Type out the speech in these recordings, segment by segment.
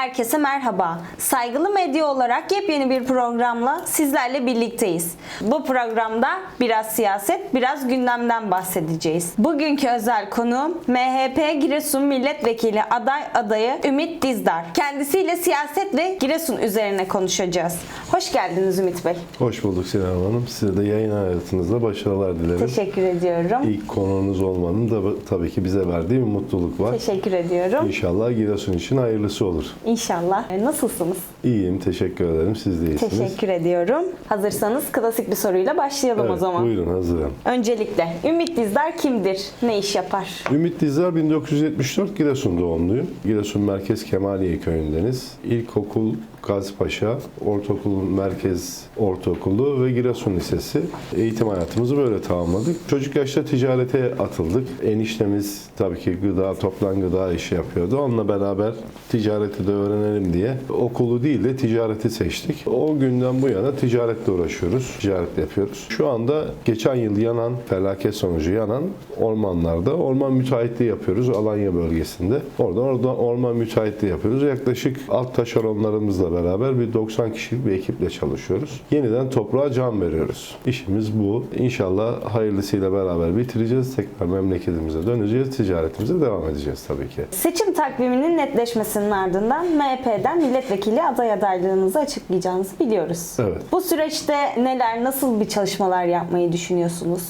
Herkese merhaba. Saygılı medya olarak yepyeni bir programla sizlerle birlikteyiz. Bu programda biraz siyaset, biraz gündemden bahsedeceğiz. Bugünkü özel konuğum MHP Giresun Milletvekili aday adayı Ümit Dizdar. Kendisiyle siyaset ve Giresun üzerine konuşacağız. Hoş geldiniz Ümit Bey. Hoş bulduk Sinem Hanım. Size de yayın hayatınızda başarılar dilerim. Teşekkür ediyorum. İlk konuğunuz olmanın da tabii ki bize verdiği bir mutluluk var. Teşekkür ediyorum. İnşallah Giresun için hayırlısı olur. İnşallah. E, Nasılsınız? İyiyim, teşekkür ederim. Siz de iyisiniz. Teşekkür ediyorum. Hazırsanız klasik bir soruyla başlayalım Evet, o zaman. Buyurun, hazırım. Öncelikle Ümit Dizdar kimdir? Ne iş yapar? Ümit Dizdar 1974 Giresun doğumluyum. Giresun Merkez Kemaliye köyündeniz. İlkokul Gazipaşa, Ortaokul Merkez Ortaokulu ve Giresun Lisesi. Eğitim hayatımızı böyle tamamladık. Çocuk yaşta ticarete atıldık. Eniştemiz tabii ki gıda, toplam gıda işi yapıyordu. Onunla beraber ticareti de öğrenelim diye okulu değil de ticareti seçtik. O günden bu yana ticaretle uğraşıyoruz. Ticaret yapıyoruz. Şu anda geçen yıl yanan, felaket sonucu yanan ormanlarda orman müteahhitliği yapıyoruz Alanya bölgesinde. Orada orada orman müteahhitliği yapıyoruz. Yaklaşık alt taşeronlarımızla beraber bir 90 kişilik bir ekiple çalışıyoruz. Yeniden toprağa can veriyoruz. İşimiz bu. İnşallah hayırlısıyla beraber bitireceğiz. Tekrar memleketimize döneceğiz. Ticaretimize devam edeceğiz tabii ki. Seçim takviminin netleşmesinin ardından MHP'den milletvekili aday adaylığınızı açıklayacağınızı biliyoruz. Evet. Bu süreçte neler, nasıl bir çalışmalar yapmayı düşünüyorsunuz?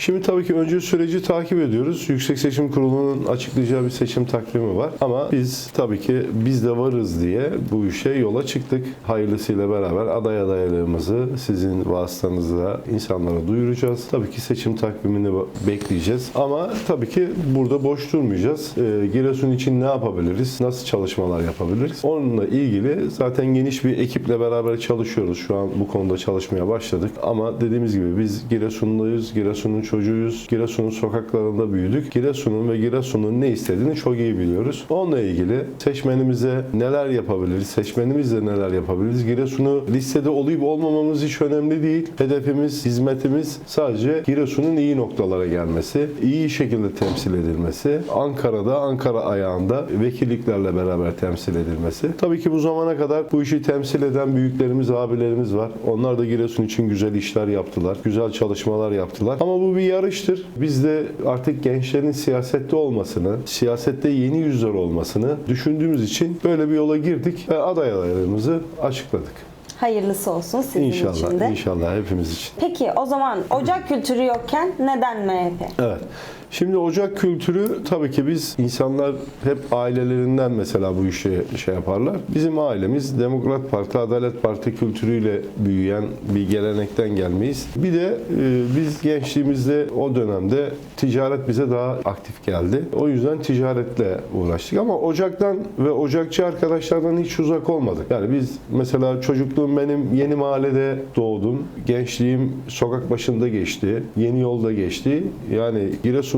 Şimdi tabii ki önce süreci takip ediyoruz. Yüksek Seçim Kurulu'nun açıklayacağı bir seçim takvimi var. Ama biz tabii ki biz de varız diye bu işe yola çıktık. Hayırlısıyla beraber aday adaylığımızı sizin vasıtanızla insanlara duyuracağız. Tabii ki seçim takvimini bekleyeceğiz. Ama tabii ki burada boş durmayacağız. Ee, Giresun için ne yapabiliriz? Nasıl çalışmalar yapabiliriz? Onunla ilgili zaten geniş bir ekiple beraber çalışıyoruz. Şu an bu konuda çalışmaya başladık. Ama dediğimiz gibi biz Giresunluyuz. Giresun'un çocuğuyuz. Giresun'un sokaklarında büyüdük. Giresun'un ve Giresun'un ne istediğini çok iyi biliyoruz. Onunla ilgili seçmenimize neler yapabiliriz? Seçmenimizle neler yapabiliriz? Giresun'u listede olup olmamamız hiç önemli değil. Hedefimiz, hizmetimiz sadece Giresun'un iyi noktalara gelmesi, iyi şekilde temsil edilmesi, Ankara'da, Ankara ayağında vekilliklerle beraber temsil edilmesi. Tabii ki bu zamana kadar bu işi temsil eden büyüklerimiz, abilerimiz var. Onlar da Giresun için güzel işler yaptılar. Güzel çalışmalar yaptılar. Ama bu bir yarıştır. Biz de artık gençlerin siyasette olmasını, siyasette yeni yüzler olmasını düşündüğümüz için böyle bir yola girdik ve aday adaylarımızı açıkladık. Hayırlısı olsun sizin İnşallah, için de. inşallah hepimiz için. Peki o zaman ocak kültürü yokken neden MHP? Evet. Şimdi ocak kültürü tabii ki biz insanlar hep ailelerinden mesela bu işe şey yaparlar. Bizim ailemiz Demokrat Parti, Adalet Parti kültürüyle büyüyen bir gelenekten gelmeyiz. Bir de e, biz gençliğimizde o dönemde ticaret bize daha aktif geldi. O yüzden ticaretle uğraştık ama ocaktan ve ocakçı arkadaşlardan hiç uzak olmadık. Yani biz mesela çocukluğum benim yeni mahallede doğdum. Gençliğim sokak başında geçti. Yeni yolda geçti. Yani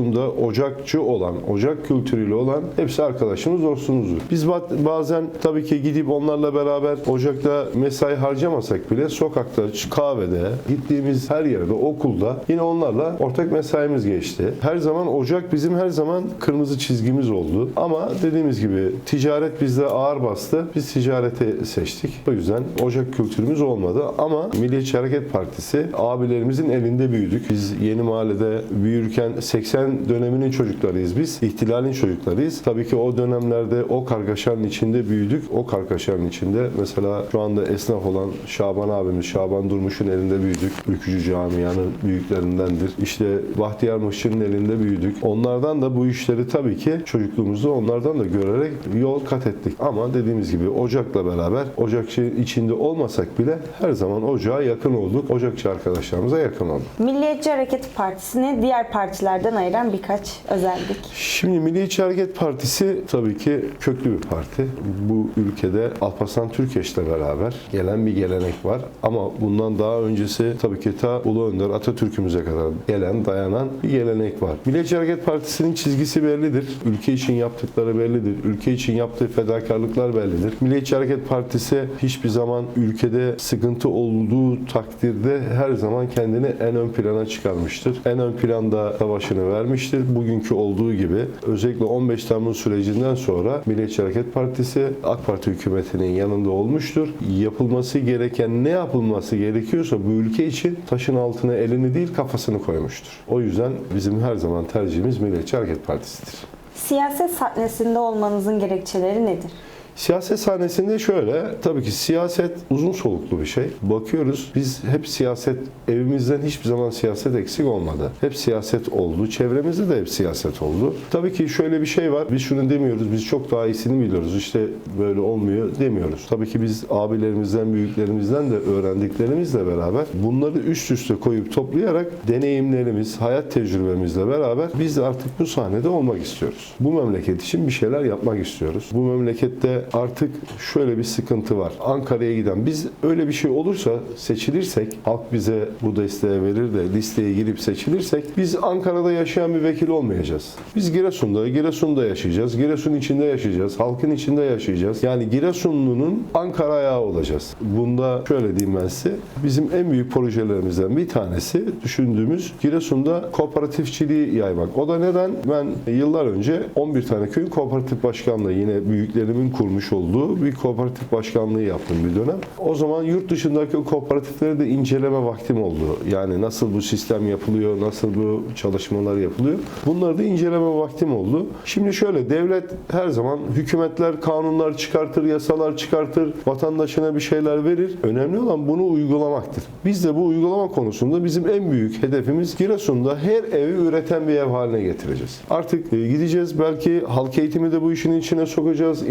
Giresun'da ocakçı olan, ocak kültürüyle olan hepsi arkadaşımız, dostumuzdur. Biz ba- bazen tabii ki gidip onlarla beraber ocakta mesai harcamasak bile sokakta, kahvede, gittiğimiz her yerde, okulda yine onlarla ortak mesaimiz geçti. Her zaman ocak bizim her zaman kırmızı çizgimiz oldu. Ama dediğimiz gibi ticaret bizde ağır bastı. Biz ticareti seçtik. O yüzden ocak kültürümüz olmadı. Ama Milliyetçi Hareket Partisi abilerimizin elinde büyüdük. Biz yeni mahallede büyürken 80 döneminin çocuklarıyız biz. İhtilalin çocuklarıyız. Tabii ki o dönemlerde o kargaşanın içinde büyüdük. O kargaşanın içinde mesela şu anda esnaf olan Şaban abimiz, Şaban Durmuş'un elinde büyüdük. Ülkücü camianın büyüklerindendir. İşte Bahtiyar Mıhçı'nın elinde büyüdük. Onlardan da bu işleri tabii ki çocukluğumuzda onlardan da görerek yol kat ettik. Ama dediğimiz gibi Ocak'la beraber Ocakçı içinde olmasak bile her zaman Ocağa yakın olduk. Ocakçı arkadaşlarımıza yakın olduk. Milliyetçi Hareket Partisi'ni diğer partilerden ayıran birkaç özellik. Şimdi Milliyetçi Hareket Partisi tabii ki köklü bir parti. Bu ülkede Alparslan Türkeş'le beraber gelen bir gelenek var. Ama bundan daha öncesi tabii ki ta Ulu Önder Atatürk'ümüze kadar gelen, dayanan bir gelenek var. Milliyetçi Hareket Partisi'nin çizgisi bellidir. Ülke için yaptıkları bellidir. Ülke için yaptığı fedakarlıklar bellidir. Milliyetçi Hareket Partisi hiçbir zaman ülkede sıkıntı olduğu takdirde her zaman kendini en ön plana çıkarmıştır. En ön planda savaşını vermiş vermiştir. Bugünkü olduğu gibi özellikle 15 Temmuz sürecinden sonra Milliyetçi Hareket Partisi AK Parti hükümetinin yanında olmuştur. Yapılması gereken ne yapılması gerekiyorsa bu ülke için taşın altına elini değil kafasını koymuştur. O yüzden bizim her zaman tercihimiz Milliyetçi Hareket Partisi'dir. Siyaset sahnesinde olmanızın gerekçeleri nedir? Siyaset sahnesinde şöyle, tabii ki siyaset uzun soluklu bir şey. Bakıyoruz, biz hep siyaset, evimizden hiçbir zaman siyaset eksik olmadı. Hep siyaset oldu, çevremizde de hep siyaset oldu. Tabii ki şöyle bir şey var, biz şunu demiyoruz, biz çok daha iyisini biliyoruz, işte böyle olmuyor demiyoruz. Tabii ki biz abilerimizden, büyüklerimizden de öğrendiklerimizle beraber bunları üst üste koyup toplayarak deneyimlerimiz, hayat tecrübemizle beraber biz de artık bu sahnede olmak istiyoruz. Bu memleket için bir şeyler yapmak istiyoruz. Bu memlekette artık şöyle bir sıkıntı var. Ankara'ya giden biz öyle bir şey olursa seçilirsek halk bize bu desteği verir de listeye girip seçilirsek biz Ankara'da yaşayan bir vekil olmayacağız. Biz Giresun'da, Giresun'da yaşayacağız. Giresun içinde yaşayacağız. Halkın içinde yaşayacağız. Yani Giresunlu'nun Ankara ayağı olacağız. Bunda şöyle diyeyim ben size. Bizim en büyük projelerimizden bir tanesi düşündüğümüz Giresun'da kooperatifçiliği yaymak. O da neden? Ben yıllar önce 11 tane köyün kooperatif başkanlığı yine büyüklerimin kurmuş olduğu bir kooperatif başkanlığı yaptım bir dönem. O zaman yurt dışındaki o kooperatifleri de inceleme vaktim oldu. Yani nasıl bu sistem yapılıyor, nasıl bu çalışmalar yapılıyor. Bunları da inceleme vaktim oldu. Şimdi şöyle devlet her zaman hükümetler kanunlar çıkartır, yasalar çıkartır, vatandaşına bir şeyler verir. Önemli olan bunu uygulamaktır. Biz de bu uygulama konusunda bizim en büyük hedefimiz Giresun'da her evi üreten bir ev haline getireceğiz. Artık e, gideceğiz belki halk eğitimi de bu işin içine sokacağız.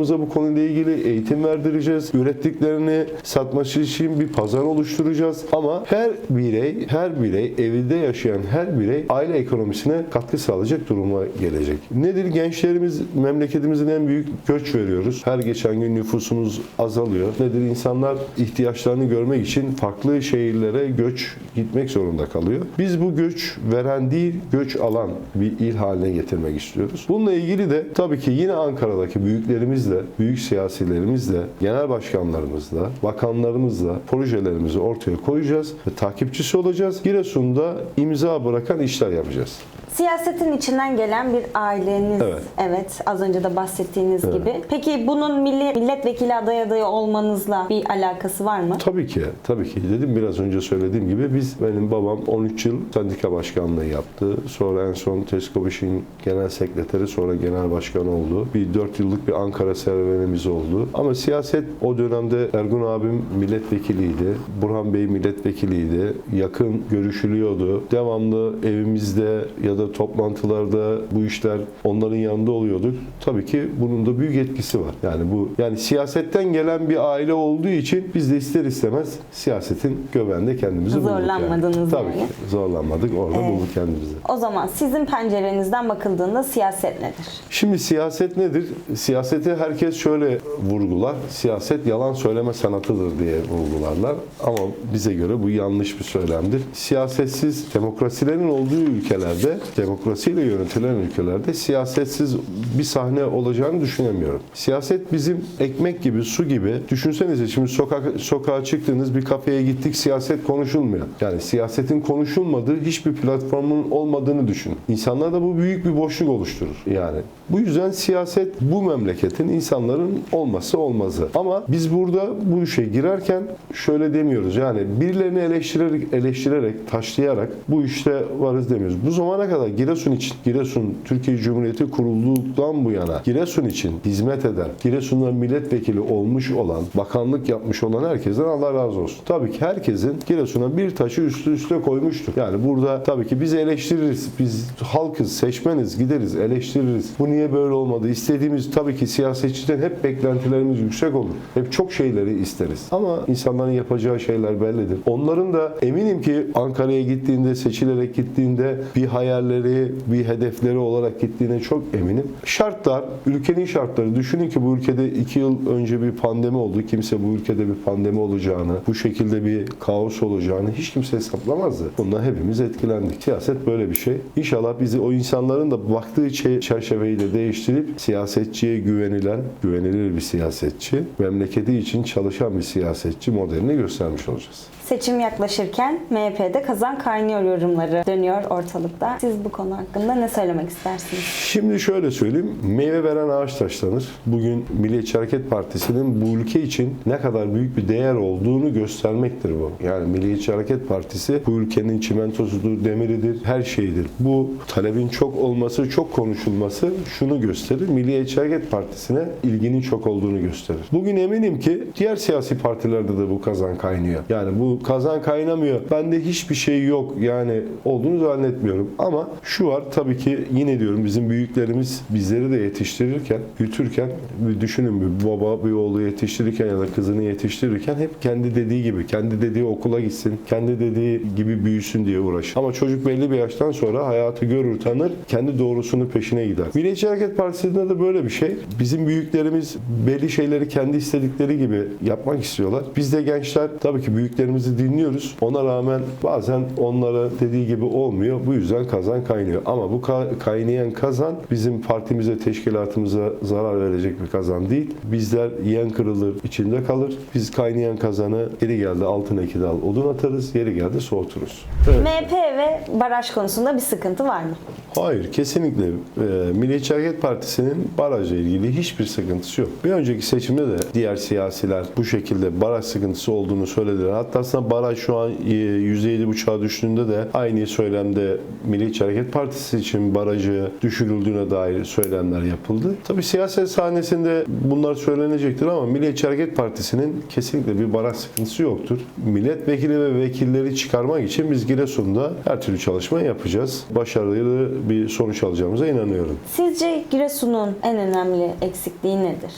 İnsanlarımıza bu konuyla ilgili eğitim verdireceğiz. Ürettiklerini satması için bir pazar oluşturacağız. Ama her birey, her birey, evinde yaşayan her birey aile ekonomisine katkı sağlayacak duruma gelecek. Nedir? Gençlerimiz memleketimizin en büyük göç veriyoruz. Her geçen gün nüfusumuz azalıyor. Nedir? İnsanlar ihtiyaçlarını görmek için farklı şehirlere göç gitmek zorunda kalıyor. Biz bu göç veren değil, göç alan bir il haline getirmek istiyoruz. Bununla ilgili de tabii ki yine Ankara'daki büyüklerimizle, büyük siyasilerimizle, genel başkanlarımızla, bakanlarımızla projelerimizi ortaya koyacağız ve takipçisi olacağız. Giresun'da imza bırakan işler yapacağız. Siyasetin içinden gelen bir aileniz. Evet. az önce de bahsettiğiniz Evet. gibi. Peki bunun milli, milletvekili aday adayı olmanızla bir alakası var mı? Tabii ki, tabii ki. Dedim biraz önce söylediğim gibi biz, benim babam 13 yıl sendika başkanlığı yaptı. Sonra en son Teskobiş'in genel sekreteri, sonra genel başkan oldu. Bir 4 yıllık bir Ankara serüvenimiz oldu. Ama siyaset o dönemde Ergun abim milletvekiliydi. Burhan Bey milletvekiliydi. Yakın görüşülüyordu. Devamlı evimizde ya da toplantılarda bu işler onların yanında oluyorduk. Tabii ki bunun da büyük etkisi var. Yani bu yani siyasetten gelen bir aile olduğu için biz de ister istemez siyasetin göbeğinde kendimizi bulduk. yani. Zorlanmadınız Tabii yani. ki zorlanmadık. Orada Evet. bulduk kendimizi. O zaman sizin pencerenizden bakıldığında siyaset nedir? Şimdi siyaset nedir? Siyaseti herkes şöyle vurgular. Siyaset yalan söyleme sanatıdır diye vurgularlar. Ama bize göre bu yanlış bir söylemdir. Siyasetsiz demokrasilerin olduğu ülkelerde, demokrasiyle yönetilen ülkelerde siyasetsiz bir sahne olacağını düşünemiyorum. Siyaset bizim ekmek gibi, su gibi. Düşünsenize şimdi sokak, sokağa çıktığınız bir kafeye gittik, siyaset konuşulmuyor. Yani siyasetin konuşulmadığı hiçbir platformun olmadığını düşün. İnsanlarda bu büyük bir boşluk oluşturur. Yani bu yüzden siyaset bu memleketin insanların olması olmazı. Ama biz burada bu işe girerken şöyle demiyoruz. Yani birilerini eleştirerek, eleştirerek, taşlayarak bu işte varız demiyoruz. Bu zamana kadar Giresun için, Giresun Türkiye Cumhuriyeti kurulduktan bu yana Giresun için hizmet eden, Giresun'da milletvekili olmuş olan, bakanlık yapmış olan herkesten Allah razı olsun. Tabii ki herkesin Giresun'a bir taşı üstü üste koymuştur. Yani burada tabii ki biz eleştiririz. Biz halkız, seçmeniz, gideriz, eleştiririz. Bu niye böyle olmadı? İstediğimiz tabii ki siyasetçiden hep beklentilerimiz yüksek olur. Hep çok şeyleri isteriz. Ama insanların yapacağı şeyler bellidir. Onların da eminim ki Ankara'ya gittiğinde, seçilerek gittiğinde bir hayalleri, bir hedefleri olarak gittiğine çok eminim. Şartlar, ülkenin şartları. Düşünün ki bu ülkede iki yıl önce bir pandemi oldu. Kimse bu ülkede bir pandemi olacağını, bu şekilde bir kaos olacağını hiç kimse hesaplamazdı. Bundan hepimiz etkilendik. Siyaset böyle bir şey. İnşallah bizi o insanların da baktığı çe- çerçeveyi de değiştirip siyasetçiye güvenilen, bilen, güvenilir bir siyasetçi, memleketi için çalışan bir siyasetçi modelini göstermiş olacağız. Seçim yaklaşırken MHP'de kazan kaynıyor yorumları dönüyor ortalıkta. Siz bu konu hakkında ne söylemek istersiniz? Şimdi şöyle söyleyeyim, meyve veren ağaç taşlanır. Bugün Milliyetçi Hareket Partisi'nin bu ülke için ne kadar büyük bir değer olduğunu göstermektir bu. Yani Milliyetçi Hareket Partisi bu ülkenin çimentosudur, demiridir, her şeyidir. Bu talebin çok olması, çok konuşulması şunu gösterir. Milliyetçi Hareket Partisi'ne ilginin çok olduğunu gösterir. Bugün eminim ki diğer siyasi partilerde de bu kazan kaynıyor. Yani bu kazan kaynamıyor. Bende hiçbir şey yok. Yani olduğunu zannetmiyorum. Ama şu var tabii ki yine diyorum bizim büyüklerimiz bizleri de yetiştirirken, büyütürken bir düşünün bir baba bir oğlu yetiştirirken ya da kızını yetiştirirken hep kendi dediği gibi, kendi dediği okula gitsin, kendi dediği gibi büyüsün diye uğraşır. Ama çocuk belli bir yaştan sonra hayatı görür, tanır, kendi doğrusunu peşine gider. Milliyetçi Hareket Partisi'nde de böyle bir şey. Bizim büyüklerimiz belli şeyleri kendi istedikleri gibi yapmak istiyorlar. Biz de gençler tabii ki büyüklerimizi dinliyoruz. Ona rağmen bazen onlara dediği gibi olmuyor. Bu yüzden kazan kaynıyor. Ama bu ka- kaynayan kazan bizim partimize, teşkilatımıza zarar verecek bir kazan değil. Bizler yiyen kırılır, içinde kalır. Biz kaynayan kazanı geri geldi altına iki dal odun atarız, yeri geldi soğuturuz. Evet. MHP ve baraj konusunda bir sıkıntı var mı? Hayır, kesinlikle. Ee, Milliyetçi Hareket Partisi'nin barajla ilgili hiçbir sıkıntısı yok. Bir önceki seçimde de diğer siyasiler bu şekilde baraj sıkıntısı olduğunu söylediler. Hatta aslında baraj şu an e, %7,5'a düştüğünde de aynı söylemde Milliyetçi Hareket Partisi için barajı düşürüldüğüne dair söylemler yapıldı. Tabii siyaset sahnesinde bunlar söylenecektir ama Milliyetçi Hareket Partisi'nin kesinlikle bir baraj sıkıntısı yoktur. Milletvekili ve vekilleri çıkarmak için biz Giresun'da her türlü çalışma yapacağız. Başarılı bir sonuç alacağımıza inanıyorum. Sizce Giresun'un en önemli eksikliği nedir?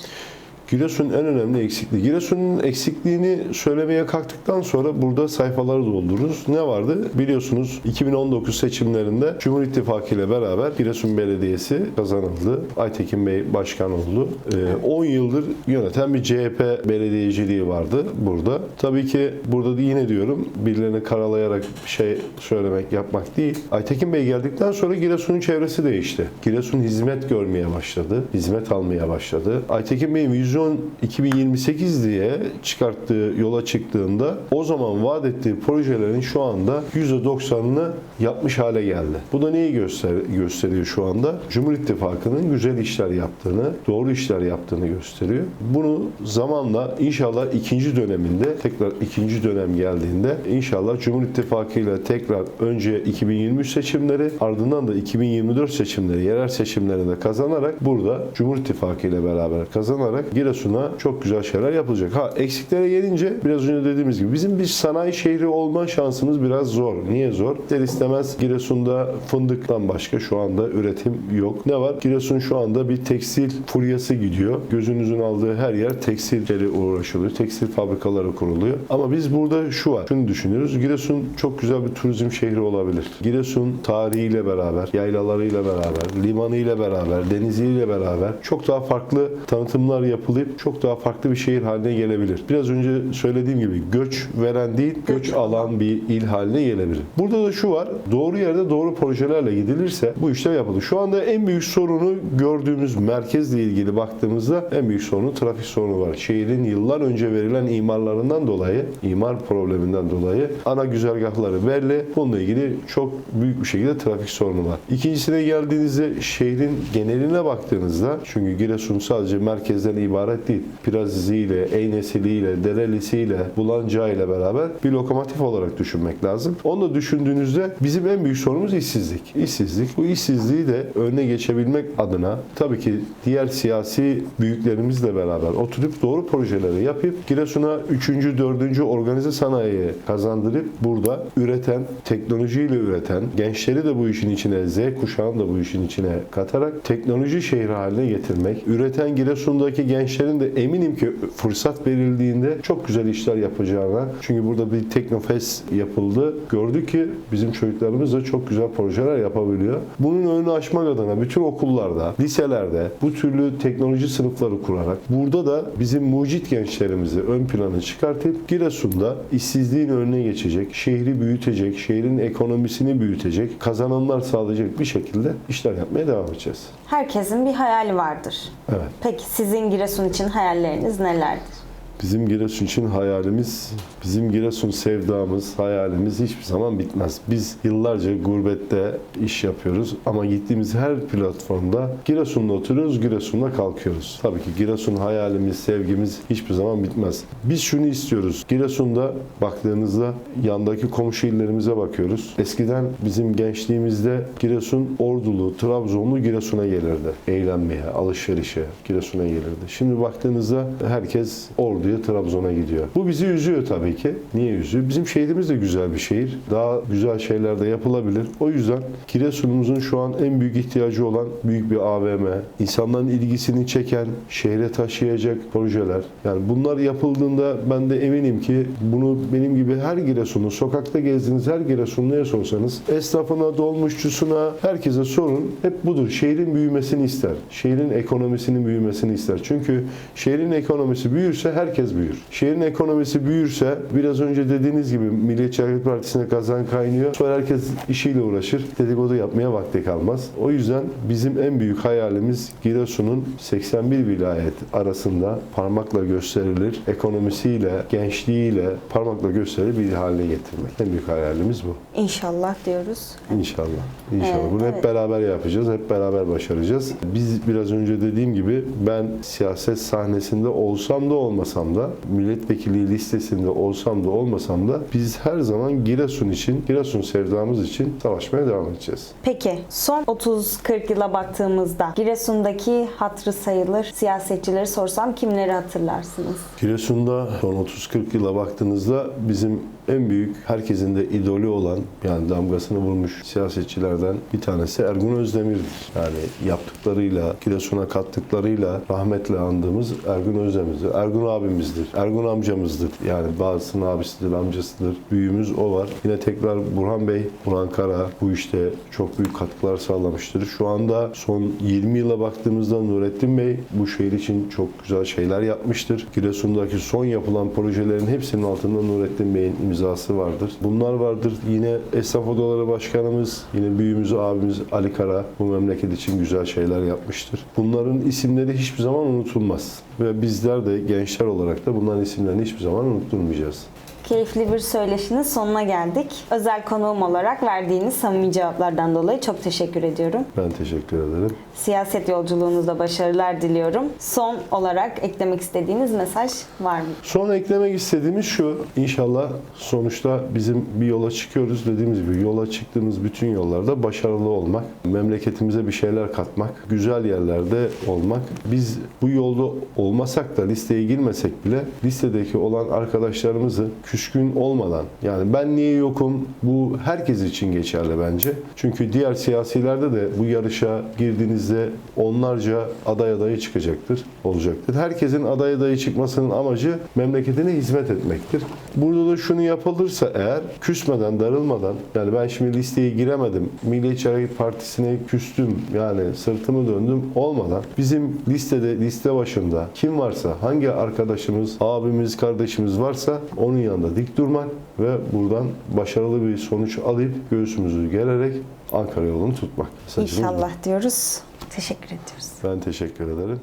Giresun'un en önemli eksikliği. Giresun'un eksikliğini söylemeye kalktıktan sonra burada sayfaları doldururuz. Ne vardı? Biliyorsunuz 2019 seçimlerinde Cumhur İttifakı ile beraber Giresun Belediyesi kazanıldı. Aytekin Bey başkan oldu. Ee, 10 yıldır yöneten bir CHP belediyeciliği vardı burada. Tabii ki burada da yine diyorum birilerini karalayarak şey söylemek, yapmak değil. Aytekin Bey geldikten sonra Giresun'un çevresi değişti. Giresun hizmet görmeye başladı. Hizmet almaya başladı. Aytekin Bey'in vizyon 2028 diye çıkarttığı yola çıktığında o zaman vaat ettiği projelerin şu anda %90'ını yapmış hale geldi. Bu da neyi göster gösteriyor şu anda? Cumhur İttifakı'nın güzel işler yaptığını, doğru işler yaptığını gösteriyor. Bunu zamanla inşallah ikinci döneminde tekrar ikinci dönem geldiğinde inşallah Cumhur İttifakı ile tekrar önce 2023 seçimleri ardından da 2024 seçimleri, yerel seçimlerinde kazanarak burada Cumhur İttifakı ile beraber kazanarak Giresun'a çok güzel şeyler yapılacak. Ha eksiklere gelince biraz önce dediğimiz gibi bizim bir sanayi şehri olma şansımız biraz zor. Niye zor? İster istemez Giresun'da fındıktan başka şu anda üretim yok. Ne var? Giresun şu anda bir tekstil furyası gidiyor. Gözünüzün aldığı her yer tekstilleri uğraşılıyor. Tekstil fabrikaları kuruluyor. Ama biz burada şu var. Şunu düşünüyoruz. Giresun çok güzel bir turizm şehri olabilir. Giresun tarihiyle beraber, yaylalarıyla beraber, limanıyla beraber, deniziyle beraber çok daha farklı tanıtımlar yapılıp çok daha farklı bir şehir haline gelebilir. Biraz önce söylediğim gibi göç veren değil, göç alan bir il haline gelebilir. Burada da şu var. Doğru yerde doğru projelerle gidilirse bu işler yapılır. Şu anda en büyük sorunu gördüğümüz merkezle ilgili baktığımızda en büyük sorunu trafik sorunu var. Şehrin yıllar önce verilen imarlarından dolayı, imar probleminden dolayı ana güzergahları belli. Bununla ilgili çok büyük bir şekilde trafik sorunu var. İkincisine geldiğinizde şehrin geneline baktığınızda çünkü Giresun sadece merkezden ibaret değil. Pirazizi ile, Eynesi ile, Derelisi ile, Bulanca ile beraber bir lokomotif olarak düşünmek lazım. Onu da düşündüğünüzde bizim en büyük sorunumuz işsizlik. İşsizlik. Bu işsizliği de önüne geçebilmek adına tabii ki diğer siyasi büyüklerimizle beraber oturup doğru projeleri yapıp Giresun'a 3. 4. organize sanayiye kazandırıp burada üreten, teknolojiyle üreten, gençleri de bu işin içine, Z kuşağını da bu işin içine katarak teknoloji şehri haline getirmek, üreten Giresun'daki gençler gençlerin de eminim ki fırsat verildiğinde çok güzel işler yapacağına. Çünkü burada bir Teknofest yapıldı. Gördük ki bizim çocuklarımız da çok güzel projeler yapabiliyor. Bunun önünü açmak adına bütün okullarda, liselerde bu türlü teknoloji sınıfları kurarak burada da bizim mucit gençlerimizi ön plana çıkartıp Giresun'da işsizliğin önüne geçecek, şehri büyütecek, şehrin ekonomisini büyütecek, kazanımlar sağlayacak bir şekilde işler yapmaya devam edeceğiz. Herkesin bir hayali vardır. Evet. Peki sizin Giresun için hayalleriniz nelerdir? Bizim Giresun için hayalimiz, bizim Giresun sevdamız, hayalimiz hiçbir zaman bitmez. Biz yıllarca gurbette iş yapıyoruz ama gittiğimiz her platformda Giresun'da oturuyoruz, Giresun'da kalkıyoruz. Tabii ki Giresun hayalimiz, sevgimiz hiçbir zaman bitmez. Biz şunu istiyoruz. Giresun'da baktığınızda yandaki komşu illerimize bakıyoruz. Eskiden bizim gençliğimizde Giresun Ordulu, Trabzonlu Giresun'a gelirdi. Eğlenmeye, alışverişe Giresun'a gelirdi. Şimdi baktığınızda herkes Ordu'ya, Trabzon'a gidiyor. Bu bizi üzüyor tabii ki. Niye üzüyor? Bizim şehrimiz de güzel bir şehir. Daha güzel şeyler de yapılabilir. O yüzden Giresun'umuzun şu an en büyük ihtiyacı olan büyük bir AVM, insanların ilgisini çeken, şehre taşıyacak projeler. Yani bunlar yapıldığında ben de eminim ki bunu benim gibi her Giresunlu, sokakta gezdiğiniz her Giresunlu'ya sorsanız, esnafına, dolmuşçusuna, herkese sorun. Hep budur. Şehrin büyümesini ister. Şehrin ekonomisinin büyümesini ister. Çünkü şehrin ekonomisi büyürse herkes büyür. Şehrin ekonomisi büyürse biraz önce dediğiniz gibi Milliyetçi Hareket Partisi'ne kazan kaynıyor. Sonra herkes işiyle uğraşır. Dedikodu yapmaya vakti kalmaz. O yüzden bizim en büyük hayalimiz Giresun'un 81 vilayet arasında parmakla gösterilir. Ekonomisiyle, gençliğiyle parmakla gösterilir bir haline getirmek. En büyük hayalimiz bu. İnşallah diyoruz. İnşallah. İnşallah. Evet, Bunu evet. hep beraber yapacağız. Hep beraber başaracağız. Biz biraz önce dediğim gibi ben siyaset sahnesinde olsam da olmasam da milletvekili listesinde olsam da olmasam da biz her zaman Giresun için, Giresun sevdamız için savaşmaya devam edeceğiz. Peki son 30-40 yıla baktığımızda Giresun'daki hatırı sayılır siyasetçileri sorsam kimleri hatırlarsınız? Giresun'da son 30-40 yıla baktığınızda bizim en büyük herkesin de idolü olan yani damgasını vurmuş siyasetçilerden bir tanesi Ergun Özdemir'dir. Yani yaptıklarıyla, Giresun'a kattıklarıyla rahmetle andığımız Ergun Özdemir'dir. Ergun abimizdir. Ergun amcamızdır. Yani bazısının abisidir, amcasıdır. Büyüğümüz o var. Yine tekrar Burhan Bey, Burhan Kara bu işte çok büyük katkılar sağlamıştır. Şu anda son 20 yıla baktığımızda Nurettin Bey bu şehir için çok güzel şeyler yapmıştır. Giresun'daki son yapılan projelerin hepsinin altında Nurettin Bey'in imzası vardır. Bunlar vardır. Yine Esnaf Odaları Başkanımız, yine büyüğümüz abimiz Ali Kara bu memleket için güzel şeyler yapmıştır. Bunların isimleri hiçbir zaman unutulmaz. Ve bizler de gençler olarak da bunların isimlerini hiçbir zaman unutturmayacağız. Keyifli bir söyleşinin sonuna geldik. Özel konuğum olarak verdiğiniz samimi cevaplardan dolayı çok teşekkür ediyorum. Ben teşekkür ederim. Siyaset yolculuğunuzda başarılar diliyorum. Son olarak eklemek istediğiniz mesaj var mı? Son eklemek istediğimiz şu. İnşallah sonuçta bizim bir yola çıkıyoruz. Dediğimiz gibi yola çıktığımız bütün yollarda başarılı olmak, memleketimize bir şeyler katmak, güzel yerlerde olmak. Biz bu yolda olmasak da listeye girmesek bile listedeki olan arkadaşlarımızı küskün olmadan yani ben niye yokum bu herkes için geçerli bence. Çünkü diğer siyasilerde de bu yarışa girdiğinizde onlarca aday adayı çıkacaktır, olacaktır. Herkesin aday adayı çıkmasının amacı memleketine hizmet etmektir. Burada da şunu yapılırsa eğer küsmeden, darılmadan yani ben şimdi listeye giremedim, Milliyetçi Hareket Partisi'ne küstüm yani sırtımı döndüm olmadan bizim listede, liste başında kim varsa, hangi arkadaşımız, abimiz, kardeşimiz varsa onun yanında dik durmak ve buradan başarılı bir sonuç alıp göğsümüzü gererek Ankara yolunu tutmak. Mesajımız bu. İnşallah diyoruz. Teşekkür ediyoruz. Ben teşekkür ederim.